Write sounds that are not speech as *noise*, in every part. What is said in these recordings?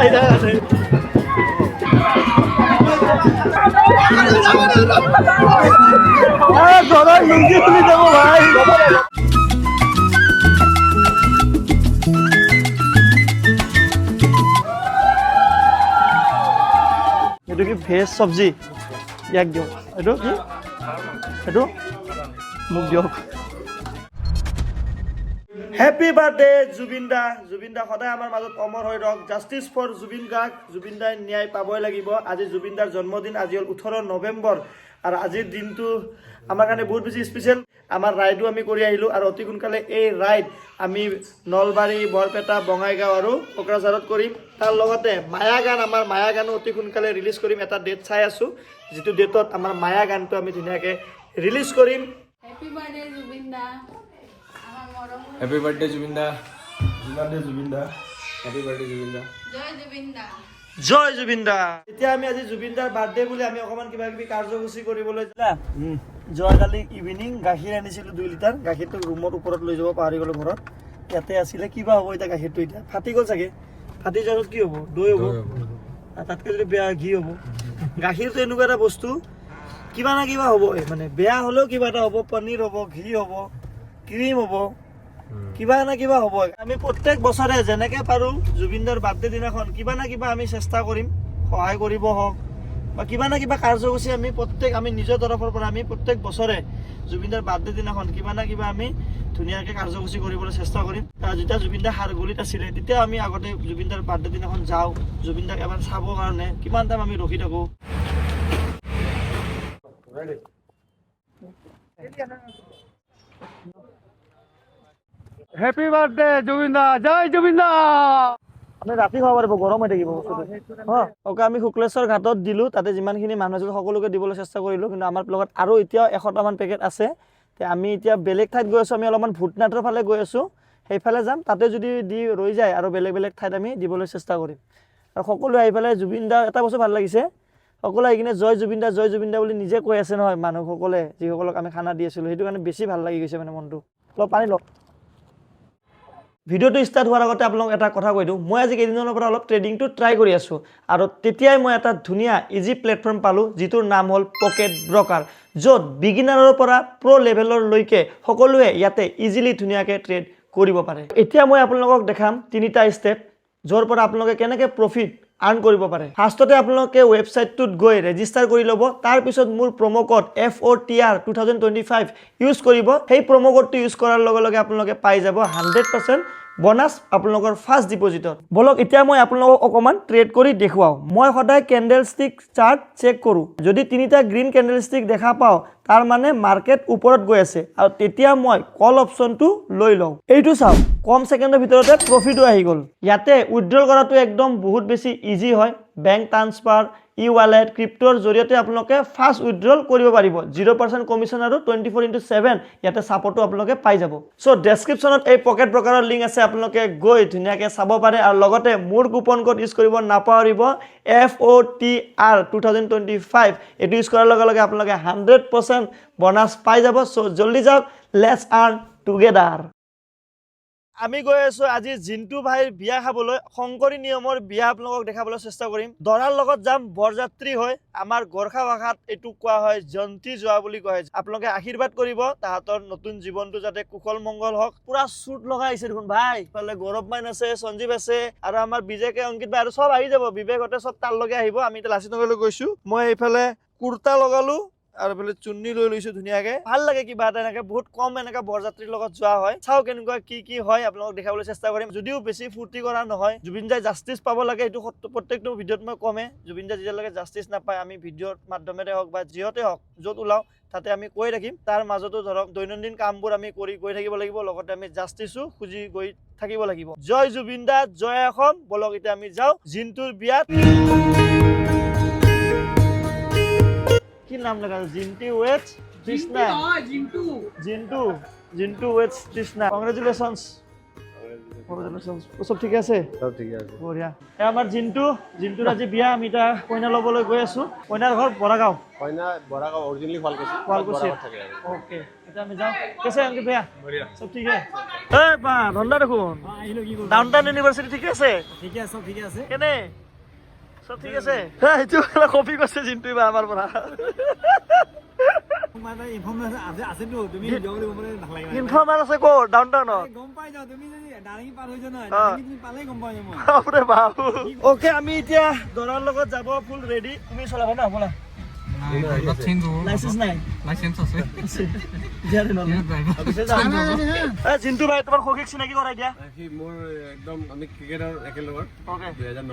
আহি থাকে আছে ঘৰৰ লুংগি খুলি যাব ভাই। এইটো কি ভেজ চব্জি? ইয়াক দিয়ক। এইটো কি? এইটো? মোক দিয়ক। হেপী বাৰ্থডে জুবিন দা জুবিন দা সদায় আমাৰ মাজত অমৰ হৈ ৰওক। জাষ্টিছ ফৰ জুবিন গাৰ্গ জুবিন দাই ন্যায় পাবই লাগিব। আজি জুবিন দাৰ জন্মদিন, আজি হ'ল ওঠৰ নৱেম্বৰ। আৰু আজিৰ দিনটো আমাৰ কাৰণে বহুত বেছি স্পেচিয়েল আমাৰ ৰাইডো আমি কৰি আহিলোঁ আৰু অতি সোনকালে এই ৰাইড আমি নলবাৰী, বৰপেটা, বঙাইগাঁও আৰু কোকৰাঝাৰত কৰিম। তাৰ লগতে মায়া গান, আমাৰ মায়া গানো অতি সোনকালে ৰিলিজ কৰিম। এটা ডেট চাই আছোঁ। যিটো ডেটত আমাৰ মায়া গানটো আমি ধুনীয়াকৈ ৰিলিজ কৰিম। Happy birthday Zubeen da happy birthday Zubeenda birthday Zubeen da happy birthday Zubeenda জয় জুবিন দা জয় জুবিন দা এতিয়া আমি আজি জুবিন দাৰ বাৰ্থডে বুলি আমি অকণমান কিবা কিবি কাৰ্যসূচী কৰিবলৈ যোৱাকালি ইভিনিং গাখীৰ আনিছিলোঁ দুই লিটাৰ। গাখীৰটো ৰুমত ওপৰত লৈ যাব পাহৰি গ'লো ঘৰত। ইয়াতে আছিলে কিবা হ'ব এতিয়া গাখীৰটো এতিয়া? ফাটি গ'ল চাগে। ফাটি যোৱাৰ কি হ'ব? দৈ হ'ব। আৰু তাতকৈ যদি বেয়া ঘি হ'ব। গাখীৰটো এনেকুৱা এটা বস্তু কিবা না কিবা হ'বই মানে বেয়া হ'লেও কিবা এটা হ'ব পনীৰ হ'ব ঘি হ'ব ক্ৰীম হ'ব। কিবা না কিবা হ'ব। আমি প্ৰত্যেক বছৰে যেনেকে পাৰোঁ জুবিনদাৰ বাৰ্থডে দিনাখন কিবা না কিবা আমি চেষ্টা কৰিম। সহায় কৰিব হওক। বা কিবা না কিবা কাৰ্যসূচী আমি প্ৰত্যেক আমি নিজৰ তৰফৰ পৰা আমি প্ৰত্যেক বছৰে জুবিনদাৰ বাৰ্থডে দিনাখন কিবা না কিবা আমি ধুনীয়াকৈ কাৰ্যসূচী কৰিবলৈ চেষ্টা কৰিম। যেতিয়া জুবিনদা সাৰগুলিত আছিলে তেতিয়া আমি আগতে জুবিনদাৰ বাৰ্থডে দিনাখন যাওঁ। জুবিনদাক এবাৰ চাবৰ কাৰণে কিমান টাইম আমি ৰখি থাকোঁ। হ্যাপি বার্থডে জুবিনদা জয় জুবিনদা আমি ৰাতি খাব পাৰিব গৰম হৈ থাকিব বস্তুটো। অঁ। ওকে আমি শুক্লেশ্বৰ ঘাটত দিলোঁ তাতে যিমানখিনি মানুহ আছিল সকলোকে দিবলৈ চেষ্টা কৰিলোঁ কিন্তু আমাৰ লগত আৰু এতিয়াও এশটামান পেকেট আছে। তে আমি এতিয়া বেলেগ ঠাইত গৈ আছোঁ আমি অলপমান ভূটনাথৰ ফালে গৈ আছোঁ। সেইফালে যাম তাতে যদি দি ৰৈ যায় আৰু বেলেগ বেলেগ ঠাইত আমি দিবলৈ চেষ্টা কৰিম। আৰু সকলোৱে আহি পেলাই জুবিন দা এটা বস্তু ভালো লাগিছে সকলোৱে আহি কিনে জয় জুবিন দা জয় জুবিন দা বুলি নিজে কৈ আছে নহয় মানুহসকলে যিসকলক আমি খানা দি আছিলোঁ সেইটো কাৰণে বেছি ভালো লাগি গৈছে মানে মনটো। অলপ পানী লওক ভিডিঅ'টো ষ্টাৰ্ট হোৱাৰ আগতে আপোনালোক এটা কথা কৈ দিওঁ। মই আজি কেইদিনমানৰ পৰা অলপ ট্ৰেডিংটো ট্ৰাই কৰি আছোঁ আৰু তেতিয়াই মই এটা ধুনীয়া ইজি প্লেটফৰ্ম পালোঁ, যিটোৰ নাম হ'ল পকেট ব্ৰকাৰ য'ত বিগিনাৰৰ পৰা প্ৰ' লেভেলৰলৈকে সকলোৱে ইয়াতে ইজিলি ধুনীয়াকৈ ট্ৰেড কৰিব পাৰে। এতিয়া মই আপোনালোকক দেখাম তিনিটা ষ্টেপ য'ৰ পৰা আপোনালোকে কেনেকৈ প্ৰফিট আৰ্ণ কৰিব পাৰে। ফাৰ্ষ্টতে আপোনালোকে ৱেবছাইটটোত গৈ ৰেজিষ্টাৰ কৰি ল'ব। তাৰপিছত মোৰ promo' code F O' T R two thousand twenty five use কৰিব। সেই প্ৰম' কোডটো ইউজ কৰাৰ লগে লগে আপোনালোকে পাই যাব হাণ্ড্ৰেড পাৰ্চেণ্ট বনাছ আপোনালোকৰ ফাৰ্ষ্ট ডিপ'জিটত বলক, এতিয়া মই আপোনালোকক অকণমান ট্ৰেড কৰি দেখুৱাওঁ। মই সদায় কেণ্ডেল ষ্টিক চাৰ্ট চেক কৰোঁ। যদি তিনিটা গ্ৰীণ কেণ্ডেল ষ্টিক দেখা পাওঁ, তাৰ মানে মাৰ্কেট ওপৰত গৈ আছে। আৰু তেতিয়া মই কল অপশ্যনটো লৈ লওঁ। এইটো চাওক, কম ছেকেণ্ডৰ ভিতৰতে প্ৰফিটো আহি গ'ল। ইয়াতে উইথড্ৰল কৰাটো একদম বহুত বেছি ইজি হয়। বেংক ট্ৰান্সফাৰ ই ৱালেট ক্ৰিপ্টৰ জৰিয়তে আপোনালোকে ফাষ্ট উইথড্ৰল কৰিব পাৰিব। জিৰ' পাৰ্চেণ্ট কমিশ্যন আৰু টুৱেণ্টি ফ'ৰ ইণ্টু ছেভেন ইয়াতে ছাপৰ্টো আপোনালোকে পাই যাব। চ' ডেছক্ৰিপশ্যনত এই পকেট প্ৰকাৰৰ লিংক আছে, আপোনালোকে গৈ ধুনীয়াকৈ চাব পাৰে আৰু লগতে মোৰ কুপন কোড ইউজ কৰিব নাপাহৰিব F O' T R two thousand twenty five এইটো ইউজ কৰাৰ লগে লগে আপোনালোকে হাণ্ড্ৰেড পাৰ্চেণ্ট বনাছ পাই যাব। চ' জল্দি যাওক লেটছ আৰ্ণ টুগেডাৰ আমি গৈ আছো আজি জিন্তু ভাইৰ বিয়া খাবলৈ। শংকৰী নিয়মৰ বিয়া আপোনালোকক দেখাবলৈ চেষ্টা কৰিম। দৰাৰ লগত যাম, বৰযাত্ৰী হৈ। আমাৰ গোৰ্খা ভাষাত এইটো কোৱা হয় জন্তি যোৱা বুলি কোৱা হয় আপোনালোকে আশীৰ্বাদ কৰিব, তাহাঁতৰ নতুন জীৱনটো যাতে কুশল মংগল হওক। পুৰা চুট লগাই আহিছে দেখোন ভাই। ইফালে গৌৰৱ মাইন আছে, সঞ্জীৱ আছে, আৰু আমাৰ বিজেকে, অংকিত ভাই, আৰু চব আহি যাব। বিবেকহঁতে চব তাৰ লগে আহিব। আমি এতিয়া লাচিত নগৰলৈ গৈছো। মই এইফালে কুৰ্তা লগালো। আৰু এইফালে চুন্নি লৈ লৈছো ধুনীয়াকে। ভালো লাগে কিবা এটা এনেকে, বহুত কম এনেকে বৰযাত্ৰীৰ লগত যোৱা হয়। চাও কেনেকুৱা কি কি হয়, আপোনালোকক দেখাবলৈ চেষ্টা কৰিম। যদিও বেছি ফূৰ্তি কৰা নহয়, জুবিন দাই জাষ্টিছ পাব লাগে, এইটো প্ৰত্যেকটো ভিডিঅ'ত মই কমে জুবিন দাই যেতিয়ালৈকে জাষ্টিছ নাপায়, আমি ভিডিঅ'ৰ মাধ্যমেৰে হওক বা যিহতে হওক, য'ত ওলাওঁ, তাতে আমি কৈ থাকিম। তাৰ মাজতো ধৰক, দৈনন্দিন কামবোৰ আমি কৰি গৈ থাকিব লাগিব, লগতে আমি জাষ্টিছো খুজি গৈ থাকিব লাগিব। জয় জুবিন দা, জয় অসম। বলক এতিয়া আমি যাওঁ জিন্তুৰ বিয়াত। কি নাম লেখা আছে? Jinti weds Krishna Jintu. Jintu weds Krishna congratulations. চব ঠিকে আছে? সব ঠিকে আছে। বঢ়িয়া। এ আমাৰ জিন্তু জিন্তুৰ আজি বিয়া আমি এতিয়া কইনা ল'বলৈ গৈ আছো। কইনাৰ ঘৰ বৰাগাঁও। কইনা বৰাগাঁও অৰিজিনেলি শুৱালকুছি। শুৱালকুছি। ওকে এতিয়া আমি যাওঁ। কেছে অংকিত ভैया চব ঠিক? আছে এই বা ধন্দা দেখোন। ডাউন টাউন ইউনিভাৰ্চিটি ঠিকে আছে? ঠিকে আছে ঠিকে আছে। কেনে? চব ঠিক আছে। হ্যাঁ এইটো কপি কৰিছে জিন্তু বা আমাৰ পৰা। মানে লাগিব মানে। ইনফৰ্মাৰ আছে ক'ত? ডাউন টাউনত অ'কে আমি এতিয়া দৰাৰ লগত যাব ফুল ৰেডি তুমি চলাবা না ব'লা। জিন্তু ভাই তোমাৰ সখীক চিনাকি কৰাই দিয়া সি মোৰ একদম আমি ক্ৰিকেটৰ একেলগৰ দুহেজাৰ ন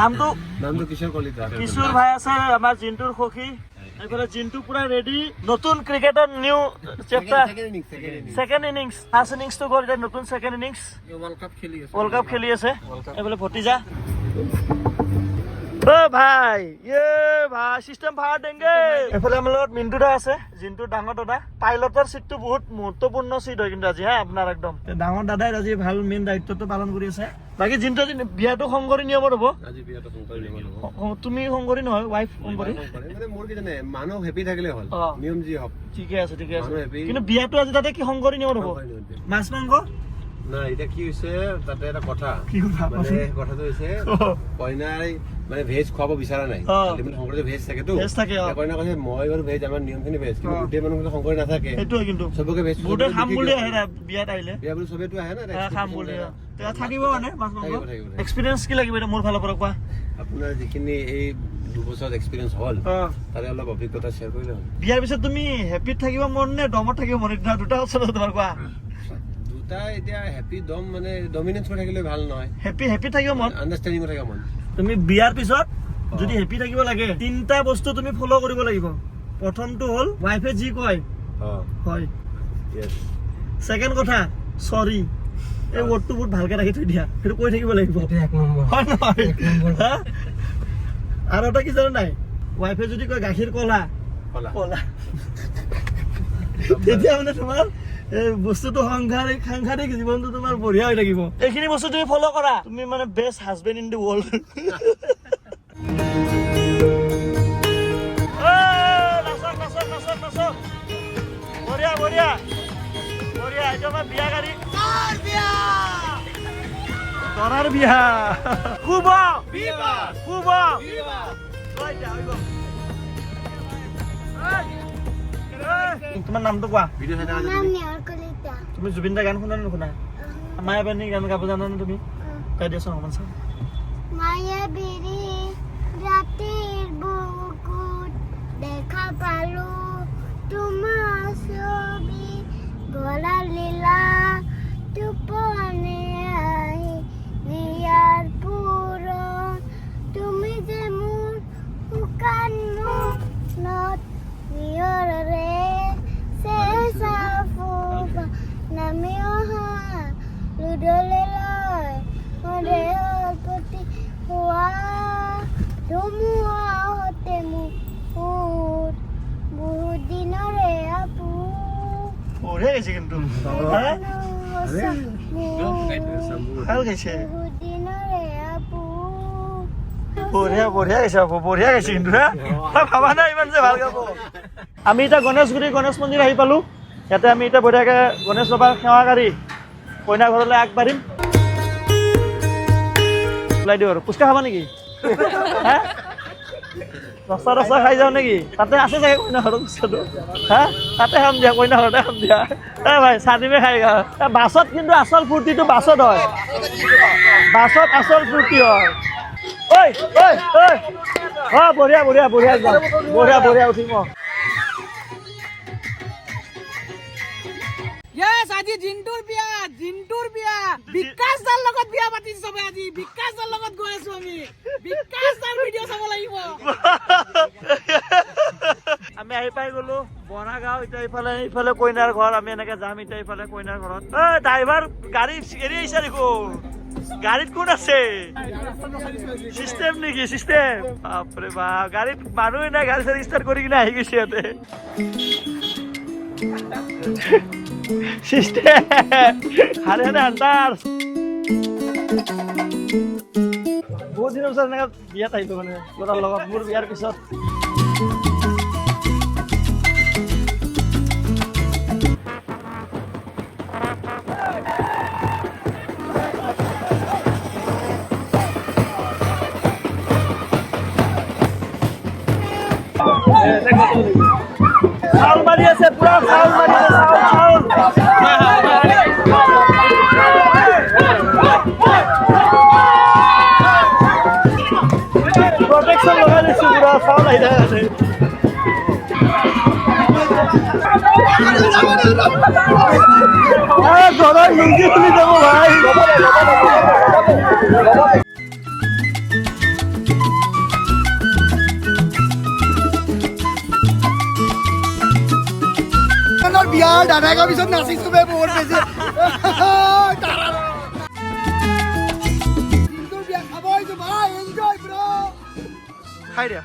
নামটো নামটো কিশোৰ কলিতা কিশোৰ ভাই আছে আমাৰ জিন্তুৰ সখী এইফালে জিন্তু পুৰা ৰেডি নতুন ক্ৰিকেটৰ new chapter second innings first ইনিংছটো গ'ল এতিয়া নতুন ছেকেণ্ড ইনিংছ ৱৰ্ল্ড কাপ খেলি আছে ৱৰ্ল্ড কাপ খেলি আছে এইফালে ভতিজা অ ভাই ইয়ে ভাই চিষ্টেম ভাড়া দেংগে এইফালে আমাৰ লগত মিণ্টু দা আছে জিন্তুৰ ডাঙৰ দাদা। পাইলটৰ চিটটো বহুত মুহূৰ্তপূৰ্ণ চিট হয় কিন্তু আজি হা আপোনাৰ একদম। ডাঙৰ দাদাই আজি ভালো মেইন দায়িত্বটো পালন কৰি আছে। বাকী জিন্তু আজি বিয়াটো সংগৰি নিয়মত হ'ব আজি বিয়াটো শংকৰী নিয়ম হ'ব তুমি সংগৰি নহয় ৱাইফ মানে মানুহ হেপী থাকিলে হ'ল। নিয়ম যি হওক। ঠিকে আছে ঠিকে আছে। কিন্তু বিয়াটো আজি তাতে কি সংগৰি নিয়মত হ'ব মাছ মাংস? নাই এতিয়া কি হৈছে? তাতে এটা কথা। মানে কথাটো হৈছে কইনাই মানে ভেজ খুৱাব বিচৰা নাই। মানে শংকৰীত ভেজ থাকেতো। কইনা কৈছে মই বাৰু ভেজ আমাৰ নিয়মখিনি ভেজ কিন্তু গোটেই মানুহ শংকৰী নাথাকে। সেইটোৱে কিন্তু। চবকে ভেজ বহুতে খাম বুলি আহে না বিয়াত আহিলে। বিয়া বুলি চবেতো আহে না খাম বুলি থাকিব মানে মাছ মাংস। এক্সপিৰিয়েঞ্চ কি লাগিব এতিয়া মোৰ ফালৰ পৰা কোৱা? আপোনাৰ যিখিনি এই দুবছৰত এক্সপিৰিয়েঞ্চ হ'ল। তাৰে অলপ অভিজ্ঞতা শ্বেয়াৰ কৰিলে হ'ল। বিয়াৰ পিছত তুমি হেপিত থাকিব মন নে দমত থাকিব মন? দুটা অপচন আছে তোমাৰ কোৱা। দুটা এতিয়া হেপী দম মানে ডমিনেঞ্চ কৰি থাকিলে ভালো নহয়। হেপি হেপি থাকিব মন। আণ্ডাৰষ্টেণ্ডিং থাকে মন। তুমি বিয়াৰ পিছত যদি হেপি থাকিব লাগে তিনিটা বস্তু তুমি ফ'ল' কৰিব লাগিব। প্ৰথমটো হ'ল ৱাইফে যি কয় অঁ। হয়। ছেকেণ্ড কথা চৰি এই ৱৰ্ডটো বহুত ভালকে ৰাখি থৈ দিয়া। সেইটো কৈ থাকিব লাগিব? আৰু এটা কি জানো নাই? ৱাইফে যদি কয় গাখীৰ কলা। কলা। কলা। *laughs* তেতিয়া মানে তোমাৰ এই বস্তুটো সাংঘাতিক সাংঘাতিক জীৱনটো তোমাৰ বঢ়িয়া হৈ থাকিব। এইখিনি বস্তু তুমি ফ'ল' কৰা। তুমি মানে best husband in the world বঢ়িয়া বঢ়িয়া। বঢ়িয়া এইটো আমাৰ বিয়া গাড়ী। দৰাৰ বিয়া? শুভ। শুভ। তোমাৰ নামটো কোৱা? তুমি? জুবিন দা গান শুনা নে নুশুনা? মায়া বানী গান গাব জানা নে তুমি? গাই দিয়াচোন অকমান চাওঁ মায়া বিৰি ৰাতিৰ বুকুত দেখা পালো। তোমাৰ ছবি গলা লীলা টোপনি আহি পুৰণ তুমি যে মোৰ শুকান মুখত নিয়ৰেৰে চেঁচা ফুবা নামি অহা লুডলে লয় দেহৰ প্ৰতি হোৱা ধুমুহা হতে মোৰ বহুত দিনৰে আপু বঢ়িয়া গাইছে কিন্তু হা? ভালো গাইছে বহুত দিনৰে আপু বঢ়িয়া বঢ়িয়া গাইছে বাবু। বঢ়িয়া গাইছে কিন্তু হা মই ভাবা নাই ইমান যে ভালো গাব। আমি এতিয়া গণেশগুৰি গণেশ মন্দিৰ আহি পালোঁ। ইয়াতে আমি এতিয়া বঢ়িয়াকৈ গণেশ বাবাৰ সেৱা কৰি কইনা ওলাই দিওঁ আৰু। ফুচকা খাবা নেকি? হা? ৰচা ৰচা খাই যাওঁ নেকি? তাতে আছে চাগে কইনা ঘৰৰ ফুচকাটো হা? তাতে খাম দিয়া কইনা ঘৰতে খাম দিয়া। এ ভাই চাদিমে খাই গা। এ, বাছত কিন্তু আচল ফূৰ্তিটো বাছত হয়। বাছত আচল ফূৰ্তি হয়। ঐ ঐ ঐ। অ, বঢ়িয়া বঢ়িয়া বঢ়িয়া একদম। বঢ়িয়া বঢ়িয়া, উঠিম, অ। আজি জিন্টুৰ বিয়া। জিন্টুৰ বিয়া। বিকাশ দাৰ লগত বিয়া পাতিছো চবে আজি। বিকাশ দাৰ লগত গৈ আছো আমি। বিকাশ দাৰ ভিডিঅ' চাব লাগিব। আমি আহি পাই গলো। বনাগাঁও, এতিয়া ইফালে ইফালে কইনাৰ ঘৰ। আমি এনেকে যাম এতিয়া ইফালে কইনাৰ ঘৰত। ড্ৰাইভাৰ গাড়ী এৰি আহিছা দেখোন। গাড়ীত কোন আছে? চিষ্টেম নেকি? চিষ্টেম বাপৰে বাপ। গাড়ীত মানুহে নাই গাড়ী চাড়ী ষ্টাৰ্ট কৰি কিনে আহি গৈছে ইয়াতে। চিষ্টেম হাৰে হাৰে আন্টাৰ বহুত দিনৰ পিছত এনেকৈ বিয়াত আহিলোঁ মানে ল'ৰাৰ লগত। মোৰ বিয়াৰ পিছত প্ৰটেকশ্যন লগাই দিছোঁ চাউল আহি থাকে আছে আহ, ঘৰৰ লুংগি খুলি যাব ভাই। বিয়াৰ দাদাকৰ পিছত নাচিছো বে বহুত বেছি খাই দে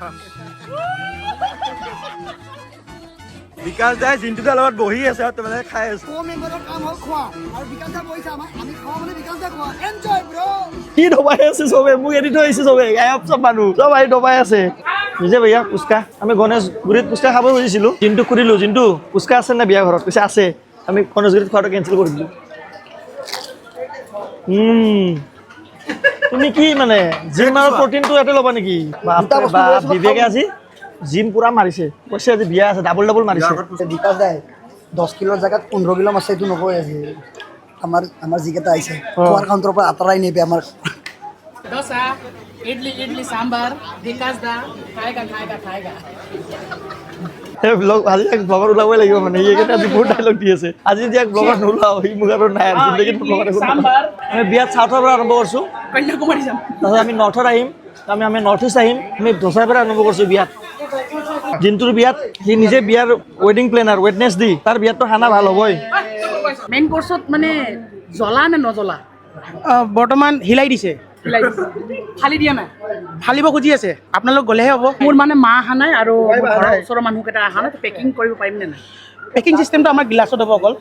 বিকাশ দাই জিন্টুদাৰ লগত বহি আছে আৰু তোমালোকে খাই আছো। কো মেম্বাৰৰ কাম হ'ল খোৱা। আৰু বিকাশ দা পইচা আমাৰ। আমি খাওঁ মানে বিকাশ দা খোৱা। এনজয় ব্ৰ কি দবাই আছে চবে মোক এৰি থৈ আহিছে চবে। গায়ব চব মানুহ। চব আহি দবাই আছে। নিজে ভैया পুচকা। আমি গণেশগুৰিত পুচকা খাব খুজিছিলোঁ। জিন্তু সুধিলোঁ জিন্তু পুচকা আছে নে বিয়া ঘৰত? কৈছে আছে। আমি গণেশগুৰিত খোৱাটো কেঞ্চেল কৰি দিলোঁ। তুমি কি মানে জিম আৰু প্ৰটিনটো এটা ল'বা নেকি? বিবেকে আজি জিম পুৰা মাৰিছে। কৈছে আজি বিয়া আছে ডাবল ডাবল মাৰিছে। বিকাশ দাই দহ কিলোৰ জেগাত পোন্ধৰ কিলো মাছে এইটো নকয় আজি। আমাৰ আমাৰ যিকেইটা আহিছে। খোৱাৰ কাউণ্টৰ পৰা আঁতৰাই নিবি আমাৰ। দচা ইডলি ইডলি চাম্বাৰ বিকাশ দা খাইগা খাইগা খাইগা আজি এক ব্লগাৰ ওলাবই লাগিব মানে এইকেইটা আজি বহুত ডাইলগ দি আছে। আজি যদি এক ব্লগাৰ নোলাও সি মোক আৰু নাই আৰু জিন্দগীত ব্লগাৰ আমি বিয়াত চাউথৰ পৰা আৰম্ভ কৰিছোঁ। কন্যাকুমাৰী যাম। তাৰপিছত আমি নৰ্থত আহিম আমি আমি নৰ্থ ইষ্ট আহিম আমি ধোচাৰ পৰা আৰম্ভ কৰিছোঁ বিয়াত। দিনটোৰ বিয়াত সি নিজে বিয়াৰ ৱেডিং প্লেনাৰ ৱেডনেছ দি তাৰ বিয়াততো খানা ভালো হ'বই। মেইন কৰ্চত মানে জ্বলা নে নজ্বলা? বৰ্তমান হিলাই দিছে। ফালি দিয়া নাই। ফালিব খুজি আছে? আপোনালোক গ'লেহে হ'ব। মোৰ মানে মা অহা নাই আৰু ঘৰৰ ওচৰৰ মানুহকেইটা অহা নাই পেকিং কৰিব পাৰিম নে নাই? পেকিং চিষ্টেমটো আমাৰ গ্লাছত হ'ব অকল।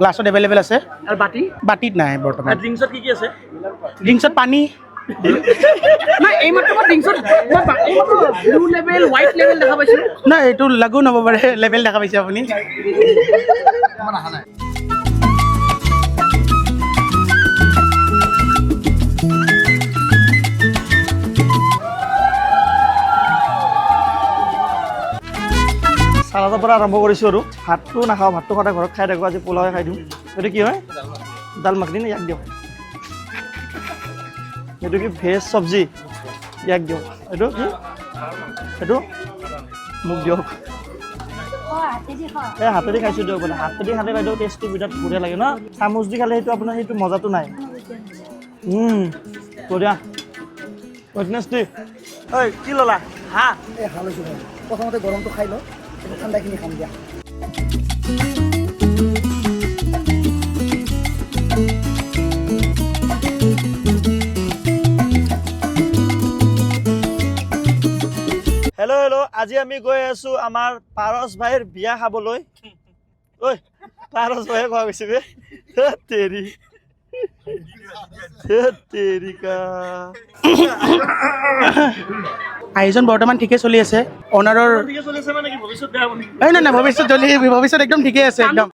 গ্লাছত এভেইলেবল আছে। আৰু বাতি? বাতিত নাই বৰ্তমান। ড্ৰিংকছত কি কি আছে? ড্ৰিংকছত পানী। নাই এইমাত্ৰ মই ড্ৰিংকছত ব্লু লেভেল হোৱাইট লেভেল দেখা পাইছোঁ। নাই এইটো লাগু নহ'ব পাৰে লেভেল দেখা পাইছে আপুনি। চালাডৰ পৰা আৰম্ভ কৰিছোঁ আৰু। ভাতটো নাখাওঁ, ভাতটো সদায় ঘৰত খাই থাকোঁ, আজি পোলাওৱে খাই দিওঁ। এইটো কি হয়? দাল মাখনি ইয়াক দিয়ক এইটো কি ভেজ চব্জি? ইয়াক দিয়ক এইটো কি? এইটো মোক দিয়ক। এই হাতেদি খাইছোঁ দিয়ক মানে। হাতেদি খালে বাইদেউ টেষ্টটো বিৰাট বঢ়িয়া লাগে ন? চামুচ দি খালে সেইটো আপোনাৰ সেইটো মজাটো নাই। বঢ়িয়া। ঐ কি ল'লা? হাঁহ এই হৈছোঁ। প্ৰথমতে গৰমটো খাই লওঁ। তাৰপিছত ঠাণ্ডাখিনি খাম দিয়া। হেল্ল' হেল্ল' আজি আমি গৈ আছো আমাৰ পাৰস ভাইৰ বিয়া খাবলৈ। *laughs* ঐ পাৰস ভাইয়ে খোৱা গৈছে বে। তেৰি। আয়োজন বৰ্তমান ঠিকে চলি আছে। অনাৰৰ ভবিষ্যৎ চলি আছে মানে ভৱিষ্যত একদম ঠিকে আছে একদম।